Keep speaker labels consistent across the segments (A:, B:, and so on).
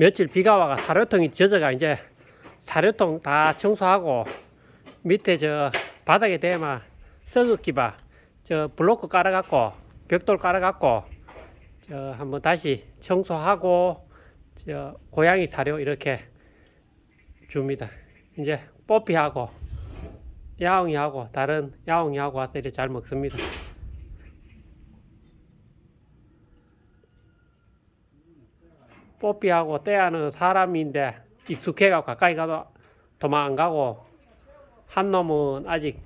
A: 며칠 비가 와가 사료통이 젖어가 이제 사료통 다 청소하고 밑에 저 바닥에 대마 썩었기봐 저 블로크 깔아갖고 벽돌 깔아갖고 저 한번 다시 청소하고 저 고양이 사료 이렇게 줍니다. 이제 뽀삐하고 야옹이하고 다른 야옹이하고 와서 이렇게 잘 먹습니다. 뽀삐하고 떼하는 사람인데 익숙해가 가까이 가도 도망 안 가고 한 놈은 아직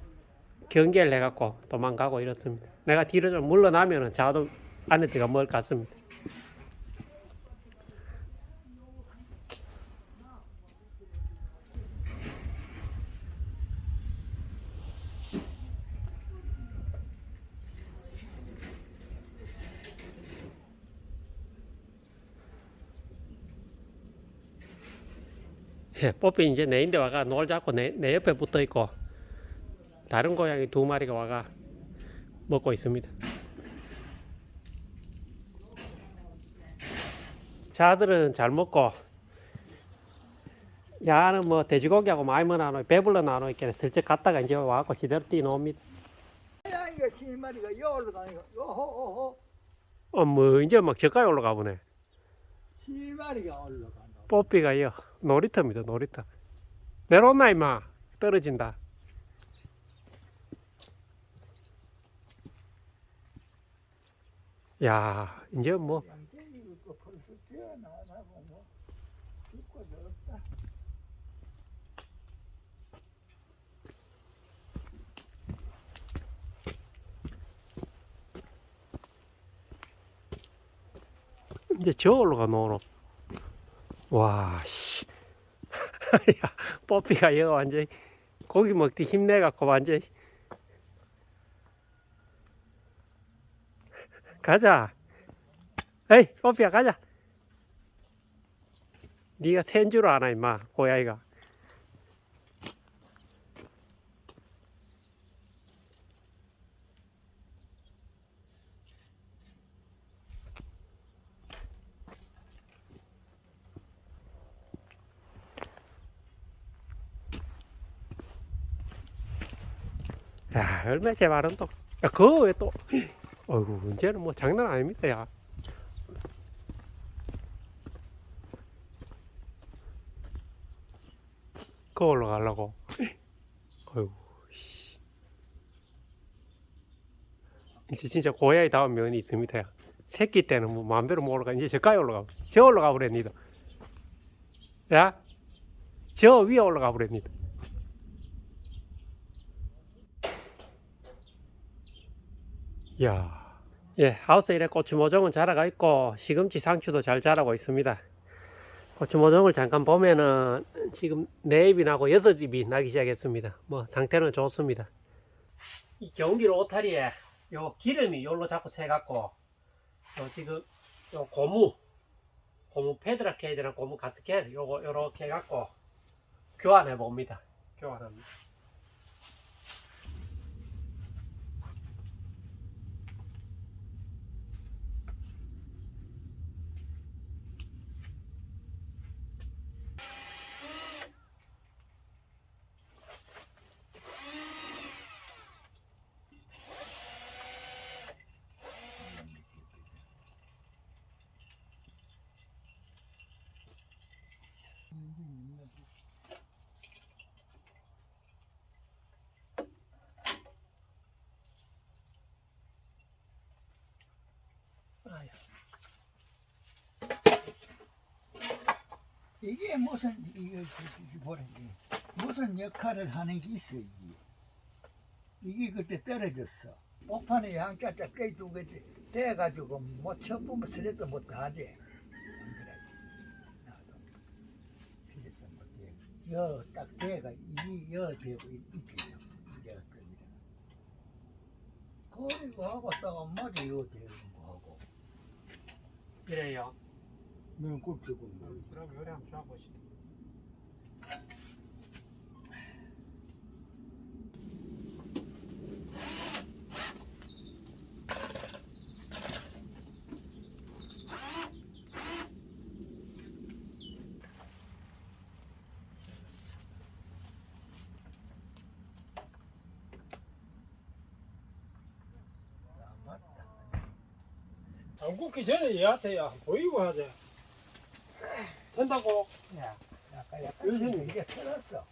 A: 경계를 해갖고 도망가고 이렇습니다. 내가 뒤로 좀 물러나면은 자도 안에 들어가 먹을 것 같습니다. 뽀삐 이제 내 인데 와가 놀 잡고 내, 내 옆에 붙어 있고 다른 고양이 두 마리가 와가 먹고 있습니다. 자들은 잘 먹고 야는 뭐 돼지고기하고 많이 먹나노 배불러 나노 있겠네 슬쩍 갔다가 이제 와갖고 지대로
B: 마리가 여 올라가니까 요호호호
A: 어뭐 이제 막 저까지 올라가 보네.
B: 시 마리가 올라간다.
A: 뽀삐가 여 놀이터입니다 놀이터. 내려온나 임마 떨어진다. 야 이제 뭐. 이제 저걸로 가 노노. 와, 씨. 야, 뽀삐가 이거 완전 고기 먹기 힘내갖고 완전 가자. 에이, 뽀삐야 가자. 네가 센 줄 아나 임마 고양이가. 야, 얼마 제 말은 또. 야, 그거 왜 또. 어이구, 이제는 뭐 장난 아닙니다, 야. 그거 올라가려고. 어이구, 씨. 이제 진짜 고양이 다운 면이 있습니다, 야. 새끼 때는 뭐 마음대로 못 올라가. 이제 저까지 올라가. 저 올라가 버렸니다. 야? 저 위에 올라가 버렸니다. 이야. 예, 하우스 일에 고추 모종은 자라가 있고 시금치 상추도 잘 자라고 있습니다. 고추 모종을 잠깐 보면은 지금 네 잎이 나고 여섯 잎이 나기 시작했습니다. 뭐 상태는 좋습니다. 이 경기로 오타리에 요 기름이 요로 자꾸 새갖고 요 지금 요 고무 고무 해야 되나 고무 가스켓 요거 요렇게 해갖고 교환해 봅니다. 교환합니다. 아유.
B: 이게 무슨 이거 보라 무슨 역할을 하는 게 있어 이게. 이게 그때 떨어졌어. 옥판에 양자자 개, 떼가지고 뭐 쳐보면 스레도 못 돼. 여딱 대가 이여 되고 있겠죠. 이래 그리고 하고 딱 머리 요 되고 하고.
A: 이래요.
B: 매운 꿀피고
A: 그럼 요리 한번 쪼아보시죠
C: 안 굽기 전에 얘한테 야 보이고 하자. 선다고.
A: 야,
B: 약간 약간
C: 요즘-
B: 이게 틀었어.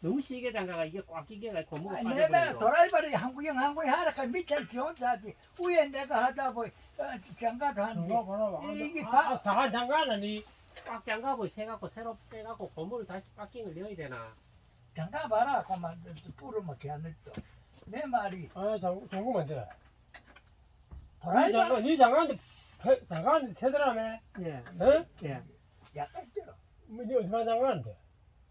A: 너무 시계 장가가 이게 꽉 끼게 고무가
B: 아니, 내가
A: 빠져버리고.
B: 도라이버리 한국형 한국형 하라까 밑에 지 혼자 하지. 위에 내가 하다 보니 어, 장가도 하는데.
C: 보라.
B: 이게
C: 아,
B: 다-
C: 아, 다한 장가는
A: 이꽉 장갑을 세갖고 새로 빼갖고 고무를 다시 빠킹을 넣어야 되나?
B: 장가 봐라. 그만 뿌르면 걔는 또. 내 말이
C: 아, 장 장구만 돼. 네
B: 도라이버
C: 장가, 네 장가한테 배- 장가한테 세더라며.
A: 예,
C: 어?
A: 예.
B: 약간 들어.
C: 뭐네 어디만 장가한테?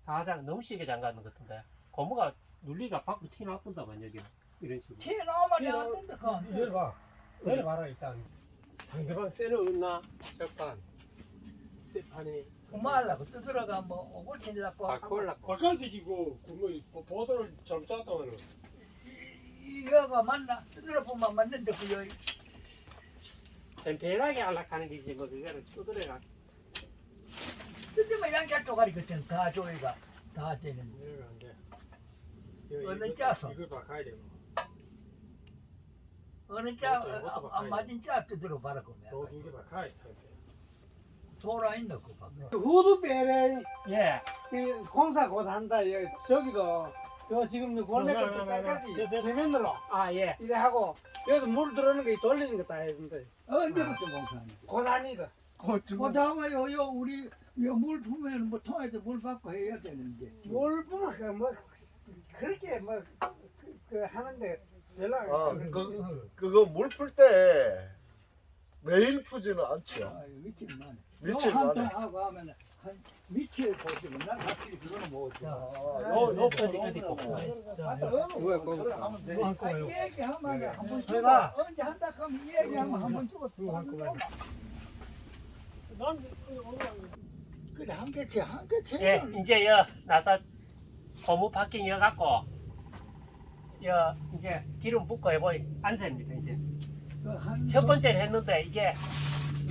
A: 다장 너무 시계 장가는 것 같은데. 고무가 눌리가 밖으로 티 나쁜다만 여기 이런 식으로.
B: 티 나오면 안 된다. 그건.
C: 내려봐. 내려봐라 일단. 상대방 쇠는 없나? 절판. 쇠판이.
B: 그만하려고 뜯으러가 뭐 오고 치려고.
C: 바꿀라고. 바꿔 뒤지고 뭐 보도를 좀 짰다면은.
B: 이거가 맞나? 뜯으러 보면 맞는데 그 여기
A: 템페하게 안락하는 게지 뭐 그거를 두드려가.
B: 뜯으면 양자 쪼가리 같은 다 조이가 다
C: 돼.
B: 어느
C: 이거-
B: 짜서?
C: 이걸 바꿔야 돼. 뭐.
B: 어느
C: 이것도-
B: 아, 안
C: 바꿔야
B: 맞은 짜 뜯으러 봐라
C: 저
B: 그러면.
C: 두개 바꿔야 돼.
B: 돌아 있는 거 봐.
D: 후드 빼래
A: 예.
D: 그 공사 곧 한다 여- 저기도 요 지금 골매
C: 네,
D: 끝
C: 네, 네, 네, 네.
D: 대면으로
A: 아 예.
D: 이래 하고 여기도 물 들어오는 거 돌리는 거다 해준다
B: 언제부터?
D: 곧 아니다
B: 그 다음에 요, 요 우리 요물 부면 뭐 통에서 물 받고 해야 되는데.
D: 물 보면 그뭐 그렇게 뭐그 하는데 연락을
E: 아,
D: 안
E: 그, 그거 물 풀 때 매일 푸지는 않죠.
B: 아유 미칠만.
E: 만에.
B: 통 하고 하면 한 미칠 보지만 난 확실히 그거는 못 줘.
A: 요, 요 어디 어디 거.
D: 뭐야, 그거.
E: 그래 하면 돼.
B: 아, 얘기하면 한번 주고
D: 해봐.
B: 언제 한다 하면 얘기하면 한번 주고 또 한번
C: 오늘
B: 그래 한 개째 한 개째.
A: 예, 이제 여 나서 고무 파킹 여 갖고 여 이제 기름 붓고 해보이 안 됩니다 이제. 첫 번째는 했는데 이게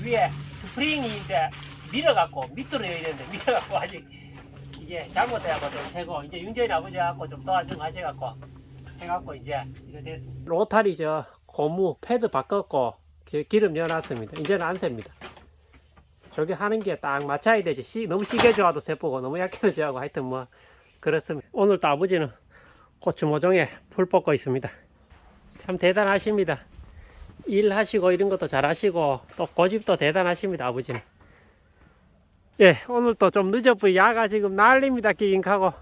A: 위에 스프링이 이제 밀어갖고 밑으로 해야 되는데 밀어갖고 아직 이게 잘못해갖고 좀 되고 이제 윤재인 아버지 갖고 좀 도와주고 하셔갖고 해갖고 이제 이거 됐 로타리 저 고무 패드 바꿨고 저 기름 넣어놨습니다 이제는 안 셉니다 저게 하는 게 딱 맞춰야 되지. 시, 너무 시게 좋아도 세포고 너무 약해도 좋아하고 하여튼 뭐 그렇습니다. 오늘도 아버지는 고추 모종에 풀 뽑고 있습니다. 참 대단하십니다. 일하시고 이런 것도 잘하시고 또 고집도 대단하십니다 아버지는. 예 오늘 또좀 늦었고요 야가 지금 난립니다 끼긴하고.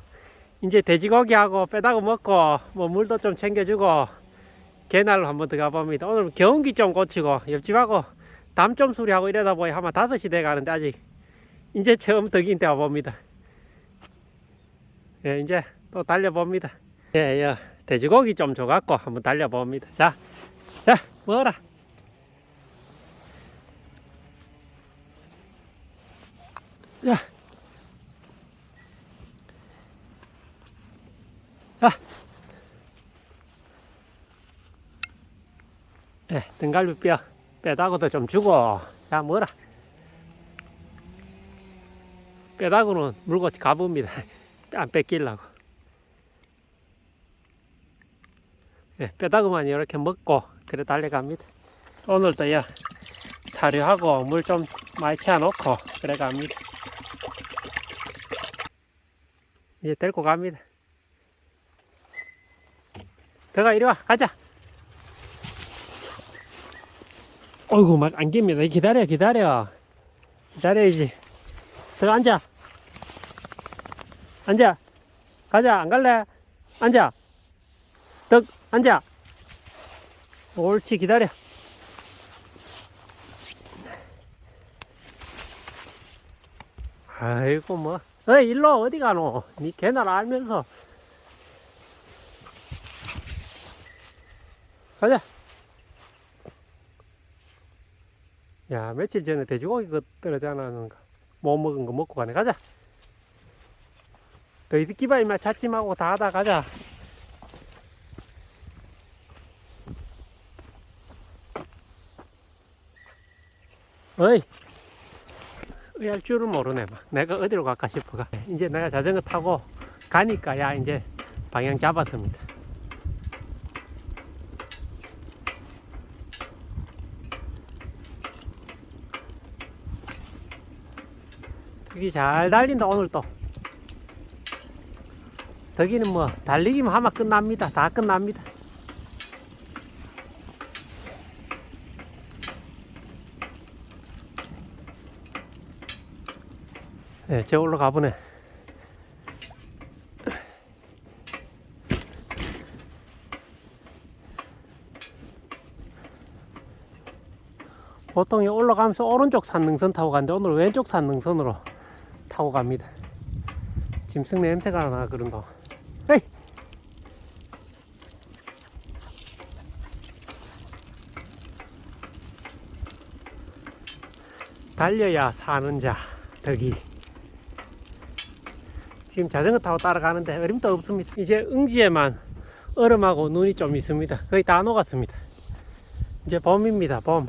A: 이제 돼지고기하고 빼다가 먹고 뭐 물도 좀 챙겨주고 개날로 한번 들어가 봅니다. 오늘 경운기 좀 고치고 옆집하고 담좀 수리하고 이러다 보니 아마 5시 돼 가는데 아직 이제 처음 덕인 때 와봅니다 예 이제 또 달려봅니다 예, 예 돼지고기 좀 줘갖고 한번 달려봅니다 자 자, 먹어라. 자. 자. 예, 등갈비뼈 빼다구도 좀 주고. 자, 먹어라. 빼다구는 물고 가봅니다. 안 뺏기려고. 예, 뼈다구만 이렇게 먹고 그래 달려갑니다. 오늘도 야 사료하고 물 좀 많이 채워놓고 그래 갑니다. 이제 데리고 갑니다. 들어가 이리 와 가자. 어이구 막 안깁니다. 기다려 기다려 기다려야지. 들어가 앉아. 앉아. 가자 안 갈래? 앉아. 덕 앉아. 옳지 기다려. 아이고 뭐. 어 일로 어디 가노? 니 개날 알면서. 가자. 야 며칠 전에 돼지고기 그 떨어잖아. 못 먹은 거 먹고 가네. 가자. 너희 끼바 임마 찾지마고 다 하다 가자. 어이 의할 줄을 모르네 막 내가 어디로 갈까 싶어가 이제 내가 자전거 타고 가니까 야 이제 방향 잡았습니다 여기 잘 달린다 오늘 또. 덕이는 뭐 달리기만 하면 끝납니다. 다 끝납니다. 네, 저걸로 가보네. 보통 올라가면서 오른쪽 산능선 타고 가는데 오늘 왼쪽 산능선으로 타고 갑니다. 짐승 냄새가 나 그런다. 에이! 달려야 사는 자 덕이 지금 자전거 타고 따라가는데 어림도 없습니다. 이제 응지에만 얼음하고 눈이 좀 있습니다. 거의 다 녹았습니다. 이제 봄입니다. 봄.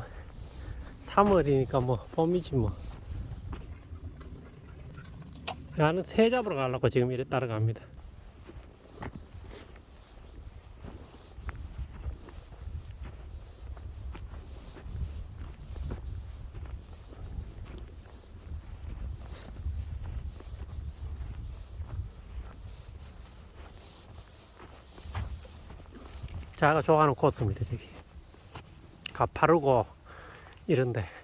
A: 3월이니까 뭐 봄이지 뭐. 나는 새 잡으러 가려고 지금 이래 따라갑니다. 자가 좋아하는 코스입니다, 저기. 가파르고 이런데.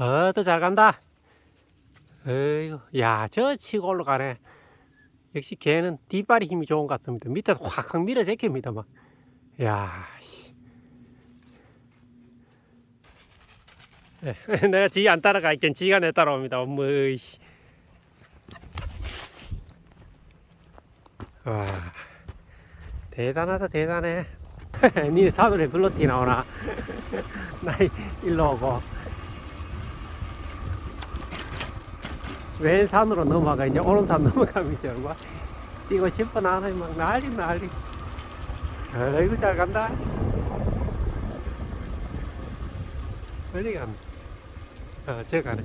A: 어, 또 잘 간다. 어이구, 야, 저 치고 올라가네. 역시 개는 뒷발이 힘이 좋은 것 같습니다. 밑에서 확확 밀어 제낍니다, 막. 야, 씨. 예, 내가 지 안 따라가 있긴 지가 내 따라옵니다. 어머, 씨. 와, 대단하다, 대단해. 니네 사돈에 블러티 나오나? 나 일로 오고. 왼산으로 넘어가 이제 오른산 넘어가면 이제 막 뛰고 싶어 나는 막 난리 난리 아이고 잘 간다 씨. 멀리 간다 어저 가네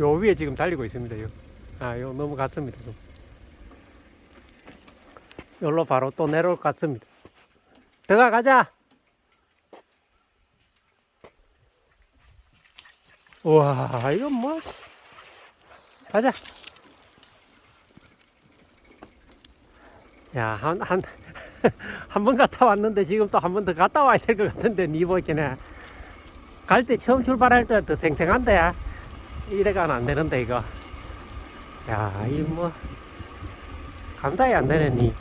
A: 요 위에 지금 달리고 있습니다 요. 아, 요 넘어갔습니다 좀. 여기로 바로 또 내려올 것 같습니다 들어가 가자 우와 이건 뭐 씨. 가자. 야, 한, 한, 한 번 갔다 왔는데 지금 또 한 번 더 갔다 와야 될 것 같은데, 니 보이겠네. 갈때 처음 출발할 때 더 생생한데, 이래가는 안 되는데, 이거. 야, 이 뭐, 감당이 안 되네, 니.